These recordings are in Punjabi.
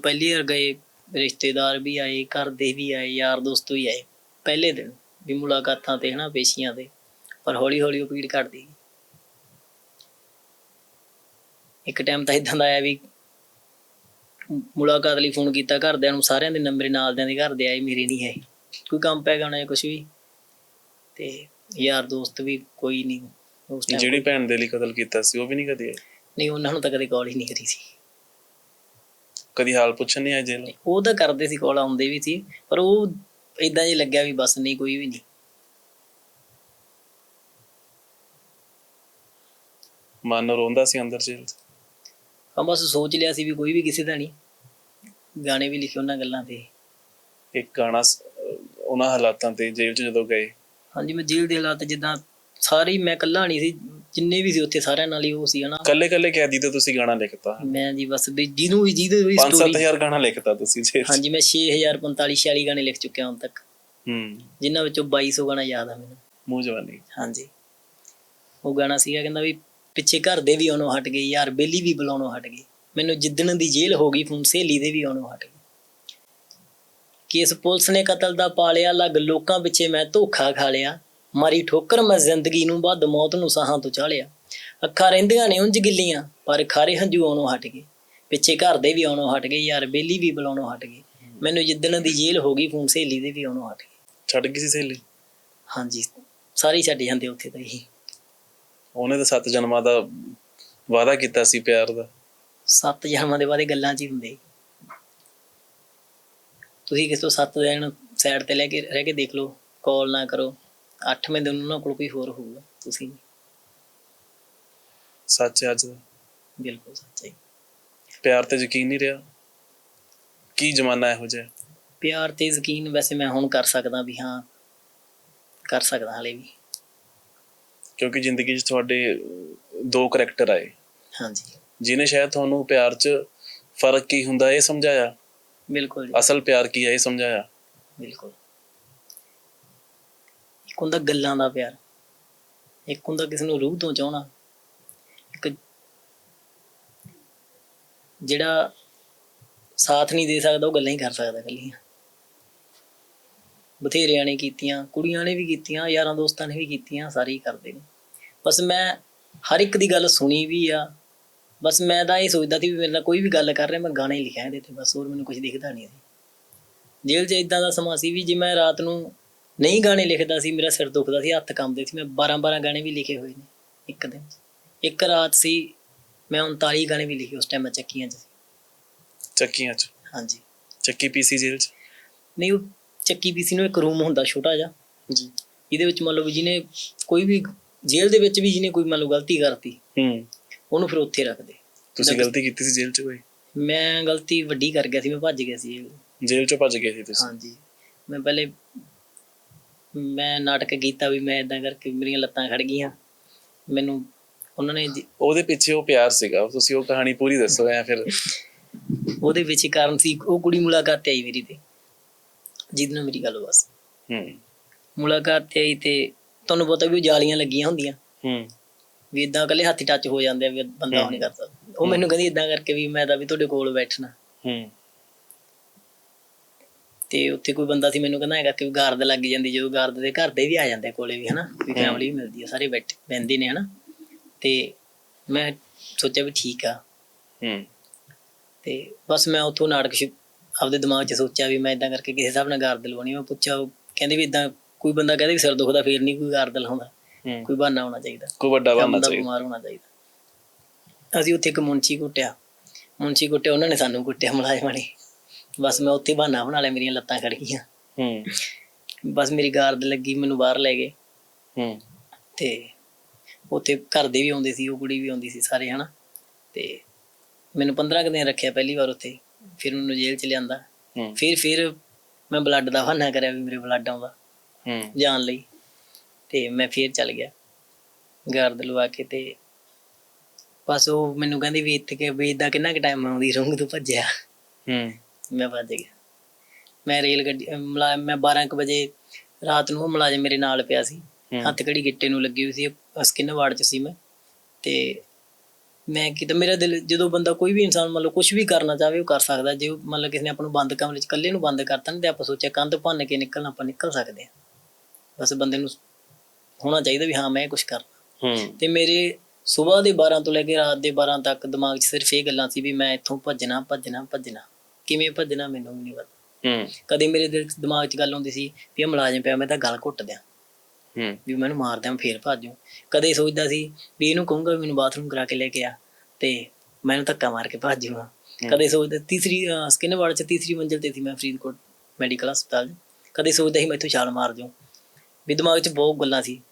ਪਹਿਲੀ ਵਾਰ ਗਏ ਰਿਸ਼ਤੇਦਾਰ ਵੀ ਆਏ ਘਰ ਦੇ ਵੀ ਆਏ ਯਾਰ ਦੋਸਤ ਵੀ ਆਏ। ਪਹਿਲੇ ਦਿਨ ਵੀ ਮੁਲਾਕਾਤਾਂ ਤੇ ਹਨਾ ਪੇਸ਼ੀਆਂ ਤੇ। ਪਰ ਹੌਲੀ ਹੌਲੀ ਉਹ ਭੀੜ ਘਟਦੀ ਇੱਕ ਟਾਈਮ ਤਾਂ ਇਦਾਂ ਦਾ ਆਇਆ ਵੀ ਮੁਲਾਕਾਤ ਲਈ ਫੋਨ ਕੀਤਾ ਘਰਦਿਆਂ ਨੂੰ ਸਾਰਿਆਂ ਦੇ ਨੰਬਰ ਨਾਲ ਦਿਆਂ ਦੇ ਘਰ ਦੇ ਆਏ ਮੇਰੇ ਨਹੀਂ ਆਏ। ਕੋਈ ਕੰਮ ਪੈ ਗਿਆ ਹੋਣਾ ਕੁਝ ਵੀ? ਤੇ ਯਾਰ ਦੋਸਤ ਵੀ ਕੋਈ ਨਹੀਂ। ਉਸ ਜਿਹੜੀ ਭੈਣ ਦੇ ਲਈ ਕਤਲ ਕੀਤਾ ਸੀ ਉਹ ਵੀ ਨਹੀਂ ਕਦੀ ਆਈ? ਨਹੀਂ ਉਹਨਾਂ ਨੂੰ ਤਾਂ ਕਦੇ ਕਾਲ ਹੀ ਨਹੀਂ ਕਰੀ ਸੀ। ਕਦੀ ਹਾਲ ਪੁੱਛਣ ਨਹੀਂ ਆਏ ਜੇਲ੍ਹ? ਉਹ ਤਾਂ ਕਰਦੇ ਸੀ ਕਾਲ ਆਉਂਦੇ ਵੀ ਸੀ ਪਰ ਉਹ ਇਦਾਂ ਜੇ ਲੱਗਿਆ ਵੀ ਬਸ ਨਹੀਂ ਕੋਈ ਵੀ ਨਹੀਂ। ਮਨ ਰੋਂਦਾ ਸੀ ਅੰਦਰ ਜੇਲ੍ਹ 'ਚ? ਬਸ ਸੋਚ ਲਿਆ ਸੀ ਵੀ ਕੋਈ ਵੀ ਕਿਸੇ ਦਾ ਨਹੀਂ। ਗਾਣੇ ਵੀ ਲਿਖੇ ਉਹਨਾਂ ਗੱਲਾਂ ਤੇ। ਇੱਕ ਗਾਣਾ ਸ- ਉਹਨਾਂ ਹਾਲਾਤਾਂ ਤੇ ਜੇਲ੍ਹ 'ਚ ਜਦੋਂ ਗਏ। ਹਾਂਜੀ ਮੈਂ ਜੇਲ੍ਹ ਦੇ ਹਾਲਾਤ ਜਿੱਦਾਂ ਸਾਰੇ ਮੈਂ ਇਕੱਲਾ ਨਹੀਂ ਸੀ ਜਿੰਨੇ ਵੀ ਸੀ ਉੱਥੇ ਸਾਰਿਆਂ ਨਾਲ ਹੀ ਉਹ ਸੀ ਹਨਾ। ਕੱਲੇ ਕੱਲੇ ਕੈਦੀ ਤੇ ਤੁਸੀਂ ਗਾਣਾ ਲਿਖਤਾ? ਮੈਂ ਜੀ ਬਸ ਵੀ ਜਿਹਨੂੰ ਵੀ ਜਿਹਦੇ ਵੀ ਸਟੋਰੀ 5-7000 ਗਾਣਾ ਲਿਖਤਾ ਤੁਸੀਂ 'ਚ ਹਾਂਜੀ ਮੈਂ 6045 46 ਗਾਣੇ ਲਿਖ ਚੁੱਕਿਆ ਹੁਣ ਤੱਕ। ਹੂੰ। ਜਿਨ੍ਹਾਂ ਵਿੱਚੋਂ 2200 ਗਾਣਾ ਯਾਦ ਆ ਮੈਨੂੰ। ਮੂੰਹ ਜਵਾਨੀ। ਹਾਂਜੀ। ਉਹ ਗਾਣਾ ਸੀਗਾ ਕਹਿੰਦਾ ਵੀ ਪਿੱਛੇ ਘਰ ਦੇ ਵੀ ਆਉਣੋਂ ਹਟ ਗਏ ਯਾਰ ਬੇਲੀ ਵੀ ਬੁਲਾਉਣੋਂ ਹਟ ਗਏ ਮੈਨੂੰ ਜਿੱਦਣ ਦੀ ਜੇਲ੍ਹ ਹੋ ਗਈ ਫੋਨ ਸਹੇਲੀ ਦੇ ਵੀ ਆਉਣੋਂ ਹਟ ਗਏ। ਕੇਸ ਪੁਲਿਸ ਨੇ ਕਤਲ ਦਾ ਪਾਲਿਆ ਲੱਗ ਲੋਕਾਂ ਪਿੱਛੇ ਮੈਂ ਧੋਖਾ ਖਾ ਲਿਆ। ਮਾਰੀ ਠੋਕਰ ਮੈਂ ਜ਼ਿੰਦਗੀ ਨੂੰ ਵੱਧ ਮੌਤ ਨੂੰ ਸਾਹਾਂ ਤੋਂ ਚਾਲਿਆ ਅੱਖਾਂ ਰਹਿੰਦੀਆਂ ਨੇ ਉਂਝ ਗਿੱਲੀਆਂ ਪਰ ਖਾਰੇ ਹੰਝੂ ਆਉਣੋਂ ਹਟ ਗਏ। ਪਿੱਛੇ ਘਰ ਦੇ ਵੀ ਆਉਣੋਂ ਹਟ ਗਏ ਯਾਰ ਬੇਲੀ ਵੀ ਬੁਲਾਉਣੋਂ ਹਟ ਗਏ ਮੈਨੂੰ ਜਿੱਦਣ ਦੀ ਜੇਲ੍ਹ ਹੋ ਗਈ ਫੋਨ ਸਹੇਲੀ ਦੇ ਵੀ ਆਉਣੋਂ ਹਟ ਗਏ। ਛੱਡ ਗਈ ਸੀ ਸਹੇਲੀ? ਹਾਂਜੀ ਸਾਰੇ ਛੱਡ ਜਾਂਦੇ ਉੱਥੇ ਤਾਂ ਹੀ ਉਹਨੇ ਤਾਂ ਸੱਤ ਜਨਮਾਂ ਦਾ ਵਾਅਦਾ ਕੀਤਾ ਸੀ ਪਿਆਰ ਦਾ। ਸੱਤ ਜਨਮਾਂ ਦੇ ਇਹ ਗੱਲਾਂ 'ਚ ਹੀ ਹੁੰਦੇ ਤੁਸੀਂ ਕਿਸੇ ਤੋਂ ਸੱਤ ਦਿਨ ਸਾਈਡ ਤੇ ਲੈ ਕੇ ਰਹਿ ਕੇ ਦੇਖ ਲਓ ਕਾਲ ਨਾ ਕਰੋ। ਅੱਠਵੇਂ ਦਿਨ ਉਹਨਾਂ ਕੋਲ ਕੋਈ ਹੋਰ ਹੋਊਗਾ ਤੁਸੀਂ ਨਹੀਂ। ਸੱਚ ਹੈ ਅੱਜ? ਦਾ ਬਿਲਕੁਲ ਸੱਚਾਈ ਪਿਆਰ ਤੇ ਯਕੀਨ ਨਹੀਂ ਰਿਹਾ? ਕੀ ਜ਼ਮਾਨਾ ਇਹੋ ਜਿਹਾ? ਪਿਆਰ ਤੇ ਯਕੀਨ ਵੈਸੇ ਮੈਂ ਹੁਣ ਕਰ ਸਕਦਾ ਵੀ ਹਾਂ ਕਰ ਸਕਦਾ ਹਲੇ ਵੀ। ਕਿਉਂਕਿ ਜ਼ਿੰਦਗੀ 'ਚ ਤੁਹਾਡੇ ਅਹ, ਦੋ ਕਰੈਕਟਰ ਆਏ। ਹਾਂਜੀ। ਜਿਨੇ ਸ਼ਾਇਦ ਤੁਹਾਨੂੰ ਪਿਆਰ 'ਚ ਫ਼ਰਕ ਕੀ ਹੁੰਦਾ ਇਹ ਸਮਝਾਇਆ? ਬਿਲਕੁਲ ਜੀ। ਅਸਲ ਪਿਆਰ ਕੀ ਹੈ ਇਹ ਸਮਝਾਇਆ? ਬਿਲਕੁਲ। ਹੁੰਦਾ ਗੱਲਾਂ ਦਾ ਪਿਆਰ। ਇੱਕ ਹੁੰਦਾ ਕਿਸੇ ਨੂੰ ਰੂਹ ਤੋਂ ਚਾਹਣਾ। ਇੱਕ ਜਿਹੜਾ ਸਾਥ ਨਹੀਂ ਦੇ ਸਕਦਾ, ਉਹ ਗੱਲਾਂ ਹੀ ਕਰ ਸਕਦਾ ਇਕੱਲੀਆਂ। ਬਥੇਰਿਆਂ ਨੇ ਕੀਤੀਆਂ, ਕੁੜੀਆਂ ਨੇ ਵੀ ਕੀਤੀਆਂ, ਯਾਰਾਂ ਦੋਸਤਾਂ ਨੇ ਵੀ ਕੀਤੀਆਂ, ਸਾਰੇ ਹੀ ਕਰਦੇ ਨੇ। ਬਸ ਮੈਂ ਹਰ ਇੱਕ ਦੀ ਗੱਲ ਸੁਣੀ ਵੀ ਆ। ਬਸ ਮੈਂ ਤਾਂ ਇਹ ਸੋਚਦਾ ਸੀ ਵੀ ਮੇਰੇ ਨਾਲ ਕੋਈ ਵੀ ਗੱਲ ਕਰ ਰਿਹਾ, ਮੈਂ ਗਾਣਾ ਹੀ ਲਿਖਿਆ ਇਹਦੇ ਤੇ, ਬਸ ਹੋਰ ਮੈਨੂੰ ਕੁਝ ਦਿਖਦਾ ਨਹੀਂ ਸੀ। ਜੇਲ੍ਹ 'ਚ ਇਦਾਂ ਦਾ ਸਮਾਂ ਸੀ ਵੀ ਜੇ ਮੈਂ ਰਾਤ ਨੂੰ ਨਹੀਂ ਗਾਣੇ ਲਿਖਦਾ ਸੀ ਮੇਰਾ ਸਿਰ ਦੁਖਦਾ ਸੀ ਹੱਥ ਕੰਬਦੇ ਸੀ ਮੈਂ 12-12 ਗਾਣੇ ਵੀ ਲਿਖੇ ਹੋਏ ਨੇ ਇੱਕ ਦਿਨ। ਇੱਕ ਰਾਤ ਸੀ ਮੈਂ 39 ਗਾਣੇ ਵੀ ਲਿਖੇ ਉਸ ਟਾਈਮ ਮੈਂ ਚੱਕੀਆਂ 'ਚ ਚੱਕੀਆਂ 'ਚ? ਹਾਂਜੀ। ਚੱਕੀ ਪੀਸੀ ਜੇਲ੍ਹ 'ਚ? ਨਹੀਂ ਉਹ ਚੱਕੀ ਪੀਸੀ ਨੂੰ ਇੱਕ ਰੂਮ ਹੁੰਦਾ ਛੋਟਾ ਜਿਹਾ। ਜੀ। ਇਹਦੇ ਵਿੱਚ ਮੰਨ ਲਓ ਵੀ ਜਿਹਨੇ ਕੋਈ ਵੀ ਜੇਲ੍ਹ ਦੇ ਵਿੱਚ ਵੀ ਜਿਹਨੇ ਕੋਈ ਮੰਨ ਲਓ ਗਲਤੀ ਕਰਤੀ ਹੂੰ। ਉਹਨੂੰ ਫਿਰ ਉੱਥੇ ਰੱਖਦੇ। ਤੁਸੀਂ ਗਲਤੀ ਕੀਤੀ ਸੀ ਜੇਲ੍ਹ 'ਚ ਕੋਈ? ਮੈਂ ਗਲਤੀ ਵੱਡੀ ਕਰ ਗਿਆ ਸੀ ਮੈਂ ਭੱਜ ਗਿਆ ਸੀ ਜੇਲ੍ਹ 'ਚੋਂ ਭੱਜ ਗਏ ਸੀ ਤੁਸੀਂ? ਹਾਂਜੀ। ਮੈਂ ਪਹਿਲੇ ਮੈਂ ਨਾਟਕ ਕੀਤਾ ਵੀ ਮੈਂ ਇਦਾਂ ਕਰਕੇ ਮੇਰੀਆਂ ਲੱਤਾਂ ਖੜ ਗਈਆਂ। ਮੈਨੂੰ ਉਹਨਾਂ ਨੇ ਜੀ- ਉਹਦੇ ਪਿੱਛੇ ਉਹ ਪਿਆਰ ਸੀਗਾ। ਤੁਸੀਂ ਉਹ ਕਹਾਣੀ ਪੂਰੀ ਦੱਸੋ ਐ ਫਿਰ ਉਹਦੇ ਵਿੱਚ ਹੀ ਕਾਰਨ ਸੀ ਉਹ ਕੁੜੀ ਮੁਲਾਕਾਤ ਤੇ ਆਈ ਮੇਰੀ ਤੇ। ਜਿਹਦੇ ਨਾਲ ਮੇਰੀ ਗੱਲ ਬਸ ਹੂੰ। ਮੁਲਾਕਾਤ ਤੇ ਆਈ ਤੇ ਤੁਹਾਨੂੰ ਪਤਾ ਵੀ ਉਹ ਜਾਲੀਆਂ ਲੱਗੀਆਂ ਹੁੰਦੀਆਂ। ਹੂੰ। ਵੀ ਇਦਾਂ ਇਕੱਲੇ ਹੱਥ ਟੱਚ ਹੋ ਜਾਂਦੇ ਆ ਵੀ ਬੰਦਾ ਉਹ ਨਹੀਂ ਕਰਦਾ। ਉਹ ਮੈਨੂੰ ਕਹਿੰਦੀ ਇਦਾਂ ਕਰਕੇ ਵੀ ਮੈਂ ਤਾਂ ਵੀ ਤੁਹਾਡੇ ਕੋਲ ਬੈਠਣਾ। ਹੂੰ। ਤੇ ਉੱਥੇ ਕੋਈ ਬੰਦਾ ਸੀ ਮੈਨੂੰ ਕਹਿੰਦਾ ਹੈਗਾ ਕਿ ਗਾਰਦ ਲੱਗ ਜਾਂਦੀ ਜਦੋਂ ਗਾਰਦ ਦੇ ਘਰ ਦੇ ਵੀ ਆ ਜਾਂਦੇ ਕੋਲੇ ਵੀ ਹਨਾ? ਵੀ ਫੈਮਿਲੀ ਵੀ ਮਿਲਦੀ ਆ ਸਾਰੇ ਬੈਠ ਬਹਿੰਦੇ ਨੇ ਹਨਾ? ਤੇ ਮੈਂ ਸੋਚਿਆ ਵੀ ਠੀਕ ਆ। ਹੂੰ ਤੇ ਬਸ ਮੈਂ ਉੱਥੋਂ ਨਾਟਕ ਆਪਦੇ ਦਿਮਾਗ 'ਚ ਸੋਚਿਆ ਵੀ ਮੈਂ ਇਦਾਂ ਕਰਕੇ ਕਿਸੇ ਹਿਸਾਬ ਨਾਲ ਗਾਰਦ ਲਵਾਉਣੀ ਮੈਂ ਪੁੱਛਿਆ ਕਹਿੰਦੇ ਵੀ ਇਦਾਂ ਕੋਈ ਬੰਦਾ ਕਹਿੰਦੇ ਵੀ ਸਿਰ ਦੁਖਦਾ ਫੇਰ ਨਹੀਂ ਕੋਈ ਗਾਰਦ ਲਾਉਂਦਾ। ਕੋਈ ਬਹਾਨਾ ਹੋਣਾ ਚਾਹੀਦਾ। ਕੋਈ ਵੱਡਾ ਬੰਦਾ ਚਾਹੀਦਾ। ਬਿਮਾਰ ਹੋਣਾ ਚਾਹੀਦਾ। ਅਸੀਂ ਉੱਥੇ ਇੱਕ ਮੁੰਚੀ ਕੁੱਟਿਆ। ਮੁੰਚੀ ਕੁੱਟਿਆ ਉਹਨਾਂ ਨੇ ਸਾਨੂੰ ਕੁੱਟਿਆ ਮੁਲਾਜ਼ਮਾਂ ਨੇ। ਬਸ ਮੈਂ ਉੱਥੇ ਬਹਾਨਾ ਬਣਾ ਲਿਆ ਮੇਰੀਆਂ ਲੱਤਾਂ ਖੜ ਗਈਆਂ। ਹੂੰ। ਬਸ ਮੇਰੀ ਗਾਰਦ ਲੱਗੀ ਮੈਨੂੰ ਬਾਹਰ ਲੈ ਗਏ। ਹੂੰ। ਤੇ ਉੱਥੇ ਘਰ ਦੇ ਵੀ ਆਉਂਦੇ ਸੀ ਉਹ ਕੁੜੀ ਵੀ ਆਉਂਦੀ ਸੀ ਸਾਰੇ ਹਨਾ? ਤੇ ਮੈਨੂੰ 15 ਕੁ ਦਿਨ ਰੱਖਿਆ ਪਹਿਲੀ ਵਾਰ ਉੱਥੇ ਫਿਰ ਮੈਨੂੰ ਜੇਲ੍ਹ ਚ ਲਿਆਂਦਾ। ਹੂੰ। ਫਿਰ ਫਿਰ ਮੈਂ ਬਲੱਡ ਦਾ ਬਹਾਨਾ ਕਰਿਆ ਵੀ ਮੇਰੇ ਬਲੱਡ ਆਉਂਦਾ ਹੂੰ। ਜਾਣ ਲਈ। ਤੇ ਮੈਂ ਫੇਰ ਚੱਲ ਗਿਆ ਗਾਰਦ ਲਵਾ ਕੇ ਤੇ ਬਸ ਉਹ ਮੈਨੂੰ ਕਹਿੰਦੀ ਵੀ ਇੱਥੇ ਕਿ ਵੀ ਇਦਾਂ ਕਿੰਨਾ ਕੁ ਟਾਈਮ ਆਉਂਦੀ ਰਹੂੰਗੀ ਤੂੰ ਭੱਜਿਆ। ਹੂੰ। ਮੈਂ ਭੱਜ ਗਿਆ। ਮੈਂ ਰੇਲ ਗੱਡੀ ਅਹ ਮੁਲਾ- ਮੈਂ 12 ਕੁ ਵਜੇ ਰਾਤ ਨੂੰ ਉਹ ਮੁਲਾਜ਼ਮ ਮੇਰੇ ਨਾਲ ਪਿਆ ਸੀ। ਹੱਥ ਘੜੀ ਗਿੱਟੇ ਨੂੰ ਲੱਗੀ ਹੋਈ ਸੀ ਸਕਿਨ ਵਾਰਡ ਚ ਸੀ ਮੈਂ। ਤੇ ਮੈਂ ਕਿਤੇ ਮੇਰਾ ਦਿਲ ਜਦੋਂ ਬੰਦਾ ਕੋਈ ਵੀ ਇਨਸਾਨ ਮੰਨ ਲਓ ਕੁਝ ਵੀ ਕਰਨਾ ਚਾਹਵੇ ਉਹ ਕਰ ਸਕਦਾ। ਜੇ ਲਓ ਕਿਸੇ ਨੇ ਆਪਾਂ ਨੂੰ ਬੰਦ ਕਮਰੇ 'ਚ ਇਕੱਲੇ ਨੂੰ ਬੰਦ ਕਰਤਾ ਨਾ ਤੇ ਆਪਾਂ ਸੋਚਿਆ ਕੰਧ ਭੰਨ ਕੇ ਨਿਕਲਣਾ ਆਪਾਂ ਨਿਕਲ ਸਕਦੇ ਹਾਂ। ਬਸ ਬੰਦੇ ਨੂੰ ਹੋਣਾ ਚਾਹੀਦਾ ਵੀ ਹਾਂ ਮੈਂ ਕੁਝ ਕਰਨਾ। ਹੂੰ। ਤੇ ਮੇਰੇ ਸਵੇਰ ਦੇ 12 ਤੋਂ ਲੈ ਕੇ ਰਾਤ ਦੇ 12 ਤੱਕ ਦਿਮਾਗ 'ਚ ਸਿਰਫ ਇਹ ਗੱਲਾਂ ਸੀ ਵੀ ਮੈਂ ਇੱਥੋਂ ਭੱਜਣਾ ਭੱਜਣਾ ਭੱਜਣਾ। ਕਿਵੇਂ ਭੱਜਣਾ ਮੈਨੂੰ ਵੀ ਨਹੀਂ ਪਤਾ। ਹੂੰ। ਕਦੇ ਮੇਰੇ ਦਿਲ ਦਿਮਾਗ 'ਚ ਗੱਲ ਆਉਂਦੀ ਸੀ ਵੀ ਇਹ ਮੁਲਾਜ਼ਮ ਪਿਆ ਮੈਂ ਤਾਂ ਗਲ ਘੁੱਟ ਦਿਆਂ। ਹੂੰ। ਵੀ ਮੈਨੂੰ ਮਾਰ ਦਿਆਂ ਫੇਰ ਭੱਜੂ ਕਦੇ ਸੋਚਦਾ ਸੀ ਵੀ ਇਹਨੂੰ ਕਹੂੰਗਾ ਵੀ ਮੈਨੂੰ ਬਾਥਰੂਮ ਕਰਾ ਕੇ ਲੈ ਕੇ ਆ ਤੇ ਮੈਨੂੰ ਧੱਕਾ ਮਾਰ ਕੇ ਭੱਜ ਜਾਊਗਾ। ਕਦੇ ਸੋਚਦਾ ਤੀਸਰੀ ਸਕਿਨ ਵਾਰਡ 'ਚ ਤੀਸਰੀ ਮੰਜ਼ਿਲ ਤੇ ਸੀ ਮੈਂ ਫਰੀਦਕੋਟ ਮੈਡੀਕਲ ਹਸਪਤਾਲ। ਕਦੇ ਸੋਚਦਾ ਸੀ ਮੈਂ ਇੱਥੋਂ ਛਾਲ ਮਾਰ ਜਾਊਂ। ਵੀ ਦਿਮਾਗ 'ਚ ਬਹੁਤ ਗੱਲਾਂ ਸੀ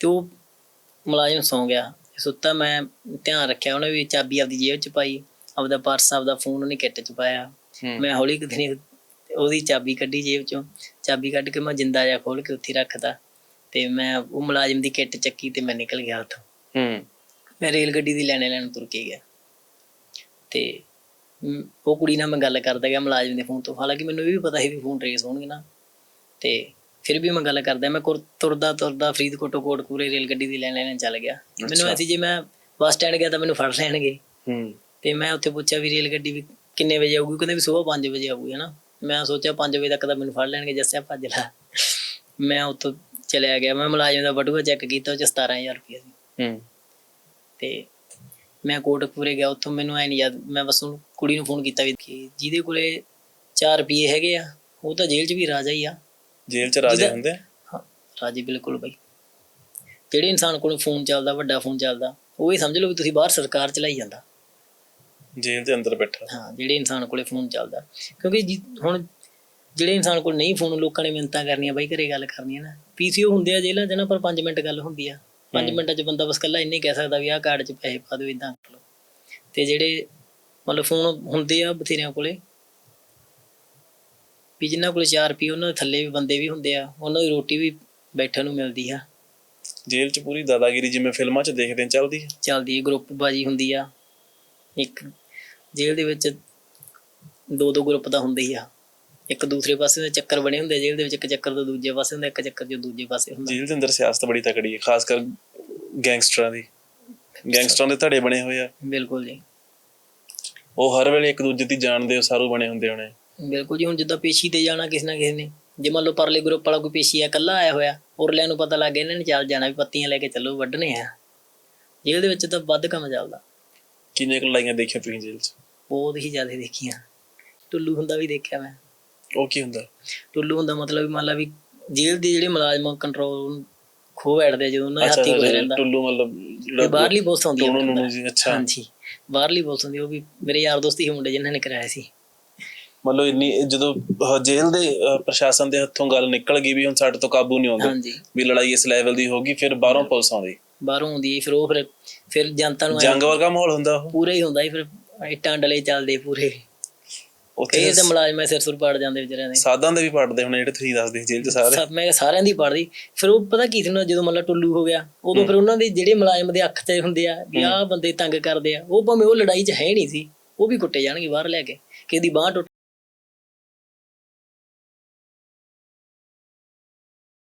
ਤੇ ਉਹ ਮੁਲਾਜ਼ਮ ਸੌਂ ਗਿਆ। ਸੁੱਤਾ ਮੈਂ ਧਿਆਨ ਰੱਖਿਆ ਉਹਨੇ ਵੀ ਚਾਬੀ ਆਪਦੀ ਜੇਬ 'ਚ ਪਾਈ ਆਪਦਾ ਪਰਸ ਆਪਦਾ ਫੋਨ ਉਹਨੇ ਕਿੱਟ 'ਚ ਪਾਇਆ। ਮੈਂ ਹੌਲੀ ਕਿਤੇ ਨਹੀਂ ਉਹਦੀ ਚਾਬੀ ਕੱਢੀ ਜੇਬ 'ਚੋਂ। ਚਾਬੀ ਕੱਢ ਕੇ ਮੈਂ ਜਿੰਦਾ ਜਿਹਾ ਖੋਲ ਕੇ ਉੱਥੇ ਰੱਖਤਾ। ਤੇ ਮੈਂ ਉਹ ਮੁਲਾਜ਼ਮ ਦੀ ਕਿੱਟ ਚੱਕੀ ਤੇ ਮੈਂ ਨਿਕਲ ਗਿਆ ਉੱਥੋਂ। ਹੂੰ। ਮੈਂ ਰੇਲ ਗੱਡੀ ਦੀ ਲੈਣੇ ਲੈਣ ਤੁਰ ਕੇ ਗਿਆ। ਤੇ ਉਹ ਕੁੜੀ ਨਾਲ ਮੈਂ ਗੱਲ ਕਰਦਾ ਗਿਆ ਮੁਲਾਜ਼ਮ ਦੇ ਫੋਨ ਤੋਂ। ਹਾਲਾਂਕਿ ਮੈਨੂੰ ਇਹ ਵੀ ਪਤਾ ਸੀ ਵੀ ਫੋਨ ਟਰੇਸ ਹੋਣਗੇ ਨਾ। ਤੇ ਫਿਰ ਵੀ ਮੈਂ ਗੱਲ ਕਰਦਾ ਮੈਂ ਤੁਰਦਾ ਤੁਰਦਾ ਫਰੀਦਕੋਟੋਂ ਕੋਟਕਪੂਰੇ ਰੇਲ ਗੱਡੀ ਦੀ ਲੈਣ ਲੈਣ ਚੱਲ ਗਿਆ। ਮੈਨੂੰ। ਐਸੀ ਜੇ ਮੈਂ ਬੱਸ ਸਟੈਂਡ ਗਿਆ ਤਾਂ ਮੈਨੂੰ ਫੜ ਲੈਣਗੇ। ਹੂੰ। ਤੇ ਮੈਂ ਉੱਥੇ ਪੁੱਛਿਆ ਵੀ ਰੇਲ ਗੱਡੀ ਵੀ ਕਿੰਨੇ ਵਜੇ ਆਊਗੀ? ਕਹਿੰਦੇ ਵੀ ਸਵੇਰ 5 ਵਜੇ ਆਊਗੀ ਹਨਾ? ਮੈਂ ਸੋਚਿਆ 5 ਵਜੇ ਤੱਕ ਤਾਂ ਮੈਨੂੰ ਫੜ ਲੈਣਗੇ ਜੱਸਿਆ ਭੱਜ ਲੈ। ਮੈਂ ਉੱਥੋਂ ਚਲਿਆ ਗਿਆ। ਮੈਂ ਮੁਲਾਜ਼ਮ ਦਾ ਬਟੂਆ ਚੈੱਕ ਕੀਤਾ ਉਹ ਚ 17000 ਰੁਪਏ ਸੀ। ਹੂੰ। ਤੇ ਮੈਂ ਕੋਟਕਪੂਰੇ ਗਿਆ। ਉੱਥੋਂ ਮੈਨੂੰ ਐ ਨਹੀਂ ਯਾਦ ਮੈਂ ਬਸ ਉਹਨੂੰ ਕੁੜੀ ਨੂੰ ਫੋਨ ਕੀਤਾ ਵੀ ਕਿ ਜਿਹਦੇ ਕੋਲੇ 4 ਰੁਪਏ ਹੈਗੇ ਆ ਉਹ ਤਾਂ ਜੇਲ੍ਹ 'ਚ ਵੀ ਰਾਜਾ ਹੀ ਆ। ਜੇਲ੍ਹ ਚ ਰਾਜੇ ਹੁੰਦੇ? ਹਾਂ ਰਾਜੀ ਬਿਲਕੁਲ ਬਾਈ। ਜਿਹੜੇ ਇਨਸਾਨ ਕੋਲ ਫੋਨ ਚੱਲਦਾ ਵੱਡਾ ਫੋਨ ਚੱਲਦਾ ਉਹ ਹੀ ਸਮਝ ਲਓ ਵੀ ਤੁਸੀਂ ਬਾਹਰ ਸਰਕਾਰ ਚਲਾਈ ਜਾਂਦਾ। ਜੇਲ੍ਹ ਦੇ ਅੰਦਰ ਬੈਠਾ। ਹਾਂ ਜਿਹੜੇ ਇਨਸਾਨ ਕੋਲੇ ਫੋਨ ਚੱਲਦਾ। ਕਿਉਂਕਿ ਜੀ- ਹੁਣ ਜਿਹੜੇ ਇਨਸਾਨ ਕੋਲ ਨਹੀਂ ਫੋਨ ਲੋਕਾਂ ਨੇ ਮਿੰਤਾਂ ਕਰਨੀਆਂ ਬਾਈ ਘਰੇ ਗੱਲ ਕਰਨੀ ਹੈ ਨਾ। ਪੀਸੀਓ ਹੁੰਦੇ ਆ ਜੇਲ੍ਹਾਂ 'ਚ ਨਾ ਪਰ 5 ਮਿੰਟ ਗੱਲ ਹੁੰਦੀ ਆ। 5 ਹੂੰ। ਮਿੰਟਾਂ 'ਚ ਬੰਦਾ ਬਸ ਕੱਲਾ ਇੰਨੇ ਕਹਿ ਸਕਦਾ ਵੀ ਆਹ ਕਾਰਡ 'ਚ ਪੈਸੇ ਪਾ ਦਿਓ ਇਦਾਂ ਕਰ ਲਓ। ਤੇ ਜਿਹੜੇ ਮਤਲਬ ਫੋਨ ਹੁੰਦੇ ਆ ਬਥੇਰਿਆਂ ਕੋਲੇ ਵੀ ਜਿਨ੍ਹਾਂ ਕੋਲੇ 4 ਰੁਪਏ ਉਹਨਾਂ ਦੇ ਥੱਲੇ ਵੀ ਬੰਦੇ ਵੀ ਹੁੰਦੇ ਆ ਉਹਨਾਂ ਦੀ ਰੋਟੀ ਵੀ ਬੈਠਣ ਨੂੰ ਮਿਲਦੀ ਆ। ਜੇਲ੍ਹ ਚ ਪੂਰੀ ਦਾਦਾਗਿਰੀ ਜਿਵੇਂ ਫਿਲਮਾਂ ਚ ਦੇਖਦੇ ਚੱਲਦੀ ਹੈ ਚੱਲਦੀ ਹੈ ਗਰੁੱਪ ਬਾਜੀ ਹੁੰਦੀ ਆ। ਇੱਕ ਜੇਲ੍ਹ ਦੇ ਵਿੱਚ ਦੋ ਦੋ ਗਰੁੱਪ ਦਾ ਹੁੰਦੇ ਹੀ ਆ। ਇੱਕ ਦੂਸਰੇ ਪਾਸੇ ਦੇ ਚੱਕਰ ਬਣੇ ਹੁੰਦੇ ਆ ਜੇਲ੍ਹ ਦੇ ਵਿੱਚ ਇੱਕ ਚੱਕਰ ਤੋਂ ਦੂਜੇ ਪਾਸੇ ਹੁੰਦਾ ਇੱਕ ਚੱਕਰ ਜੋ ਦੂਜੇ ਪਾਸੇ ਹੁੰਦਾ। ਜੇਲ੍ਹ ਦੇ ਅੰਦਰ ਸਿਆਸਤ ਬੜੀ ਤਕੜੀ ਹੈ ਖਾਸ ਕਰ ਗੈਂਗਸਟਰਾਂ ਦੀ। ਗੈਂਗਸਟਰਾਂ ਦੇ ਧੜੇ ਬਣੇ ਹੋਏ ਆ। ਬਿਲਕੁਲ ਜੀ। ਉਹ ਹਰ ਵੇਲੇ ਇੱਕ ਦੂਜੇ ਦੀ ਜਾਣਦੇ ਹੋ ਸਾਰੂ ਬਣੇ ਹੁੰਦੇ ਹੋਣੇ। ਬਿਲਕੁਲ ਜੀ ਹੁਣ ਜਿੱਦਾਂ ਪੇਸ਼ੀ ਤੇ ਜਾਣਾ ਕਿਸੇ ਨਾ ਕਿਸੇ ਨੇ। ਜੇ ਮੰਨ ਲਓ ਪਰਲੇ ਗਰੁੱਪ ਵਾਲਾ ਕੋਈ ਪੇਸ਼ੀ ਆ ਇਕੱਲਾ ਆਇਆ ਹੋਇਆ ਉਰਲਿਆਂ ਨੂੰ ਪਤਾ ਲੱਗ ਗਿਆ ਇਹਨਾਂ ਨੇ ਚੱਲ ਜਾਣਾ ਵੀ ਪੱਤੀਆਂ ਲੈ ਕੇ ਚੱਲੋ ਵੱਢਣੇ ਆ। ਜੇਲ੍ਹ ਦੇ ਵਿੱਚ ਤਾਂ ਵੱਧ ਕੰਮ ਚੱਲਦਾ। ਕਿੰਨੇ ਕੁ ਲੜਾਈਆਂ ਦੇਖੀਆਂ ਤੁਸੀਂ ਜੇਲ੍ਹ ਚ? ਬਹੁਤ ਹੀ ਜ਼ਿਆਦਾ ਦੇਖੀਆਂ। ਟੁੱਲੂ ਹੁੰਦਾ ਵੀ ਦੇਖਿਆ ਮੈਂ। ਉਹ ਕੀ ਹੁੰਦਾ? ਟੁੱਲੂ ਹੁੰਦਾ ਮਤਲਬ ਵੀ ਮੰਨ ਲਾ ਵੀ ਜੇਲ੍ਹ ਦੇ ਜਿਹੜੇ ਮੁਲਾਜ਼ਮ ਕੰਟਰੋਲ ਖੋ ਬੈਠਦੇ ਜਦੋਂ ਉਹਨਾਂ ਹੱਥੀ ਕੋਈ ਰਹਿੰਦਾ। ਟੁੱਲੂ ਮਤਲਬ ਤੇ ਬਾਹਰਲੀ ਆਉਂਦੀ ਟੋਨੂ ਆ ਨੂੰ ਜੀ ਅੱਛਾ। ਹਾਂਜੀ। ਬਾਹਰਲੀ ਪੁਲਿਸ ਆਉਂਦੀ ਉਹ ਵੀ ਮੇਰੇ ਯਾਰ ਦੋਸਤ ਹੀ ਮੁੰਡੇ ਜਿਨ੍ਹਾਂ ਨੇ ਕਰਾਇਆ ਸੀ। ਮਤਲਬ ਇੰਨੀ ਜਦੋਂ ਜੇਲ੍ਹ ਦੇ ਪ੍ਰਸ਼ਾਸਨ ਦੇ ਹੱਥੋਂ ਗੱਲ ਨਿਕਲ ਗਈ ਵੀ ਹੁਣ ਸਾਡੇ ਤੋਂ ਕਾਬੂ ਨਹੀਂ ਆਉਂਦਾ ਹਾਂਜੀ। ਵੀ ਲੜਾਈ ਇਸ ਲੈਵਲ ਦੀ ਹੋਗੀ ਫਿਰ ਬਾਹਰੋਂ ਪੁਲਿਸ ਆਉਂਦੀ। ਬਾਹਰੋਂ ਆਉਂਦੀ ਹੈ, ਫਿਰ ਉਹ ਫਿਰ ਫਿਰ ਜਨਤਾ ਨੂੰ ਐਂ ਜੰਗ ਵਰਗਾ ਮਾਹੌਲ ਹੁੰਦਾ ਉਹ। ਪੂਰਾ ਹੀ ਹੁੰਦਾ ਸੀ ਫਿਰ ਇੱਟਾਂ ਡਲੇ ਚੱਲਦੇ ਪੂਰੇ। ਉੱਥੇ ਤੇ ਮੁਲਾਜ਼ਮ ਸਿਰ ਸੁਰ ਪਾੜ ਜਾਂਦੇ ਵਿਚਾਰਿਆਂ ਦੇ। ਸਾਦਾਂ ਦੇ ਵੀ ਪੜਦੇ ਹੁਣ ਜਿਹੜੇ ਤੁਸੀਂ ਦੱਸਦੇ ਸੀ ਜੇਲ੍ਹ ਚ ਸਾਰੇ। ਸਭ ਮੈਂ ਕਿਹਾ ਸਾਰਿਆਂ ਦੀ ਪੜਦੀ। ਫਿਰ ਉਹ ਪਤਾ ਕੀ ਸੀ ਨਾ ਜਦੋਂ ਮਤਲਬ ਟੁੱਲੂ ਹੋ ਗਿਆ ਉਦੋਂ ਫਿਰ ਉਹਨਾਂ ਦੇ ਜਿਹੜੇ ਮੁਲਾਜ਼ਮ ਦੇ ਅੱਖ ਤੇ ਹੁੰਦੇ ਆ ਵੀ ਆਹ ਬੰਦੇ ਤੰਗ ਕਰਦੇ ਆ ਉਹ ਭਾਵੇਂ ਉਹ ਲੜਾਈ 'ਚ ਹੈ ਨਹੀਂ ਸੀ ਉਹ ਵੀ ਕੁੱਟੇ ਜਾਣਗੇ ਬਾਹਰ ਲੈ ਕੇ। ਕਿਸੇ ਦੀ ਬਾਹ ਟੁੱਟ